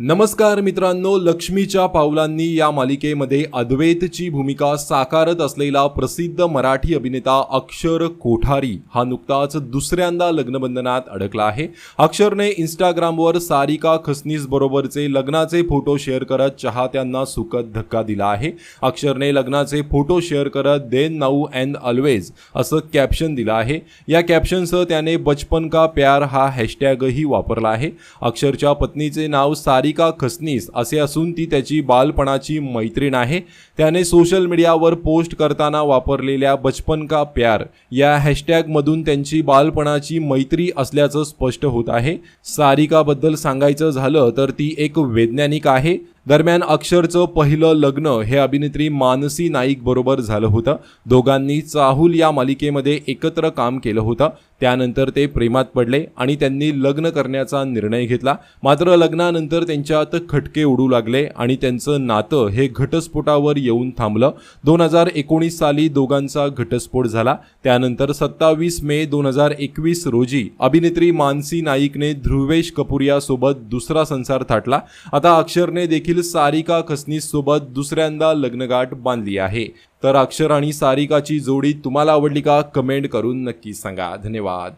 नमस्कार मित्रांनो लक्ष्मीच्या पावलांनी या मालिकेमध्ये अद्वैतची भूमिका साकारत असलेला प्रसिद्ध मराठी अभिनेता अक्षर कोठारी हा नुकताच दुसऱ्यांदा लग्नबंधनात अडकला आहे. अक्षरने इंस्टाग्रामवर सारिका खसनीस बरोबरचे लग्नाचे फोटो शेअर करत चाहत्यांना सुखद धक्का दिला आहे. अक्षरने लग्नाचे फोटो शेअर करत देन नाऊ अँड ऑलवेज असं कॅप्शन दिलं आहे. या कॅप्शनसह त्याने बचपन का प्यार हा हॅशटॅगही वापरला आहे. अक्षरच्या पत्नीचे नाव सारी सारिका खसनीस असे असून ती त्याची बालपणाची मैत्रीण आहे. त्याने सोशल मीडियावर पोस्ट करताना वापरलेल्या बचपन का प्यार या हॅशटॅगमधून त्यांची बालपणाची मैत्री असल्याचं स्पष्ट होत आहे. सारिकाबद्दल सांगायचं झालं तर ती एक वैज्ञानिक आहे. दरम्यान अक्षरचं पहिलं लग्न हे अभिनेत्री मानसी नाईक बरोबर झालं होतं. दोघांनी चाहूल या मालिकेमध्ये एकत्र काम केलं होतं. त्यानंतर ते प्रेमात पडले आणि त्यांनी लग्न करण्याचा निर्णय घेतला. मात्र लग्नानंतर त्यांच्यात खटके उडू लागले आणि त्यांचं नातं हे घटस्फोटावर येऊन थांबलं. दोन हजार एकोणीस साली दोघांचा घटस्फोट झाला. त्यानंतर सत्तावीस मे दोन हजार एकवीस रोजी अभिनेत्री मानसी नाईकने ध्रुवेश कपूर यासोबत दुसरा संसार थाटला. आता अक्षरने देखील सारिका खसनीस सोबत दुसऱ्यांदा लग्नगाठ बांधली आहे. तर अक्षर आणि सारिकाची जोडी तुम्हाला आवडली का? कमेंट करून नक्की सांगा. धन्यवाद.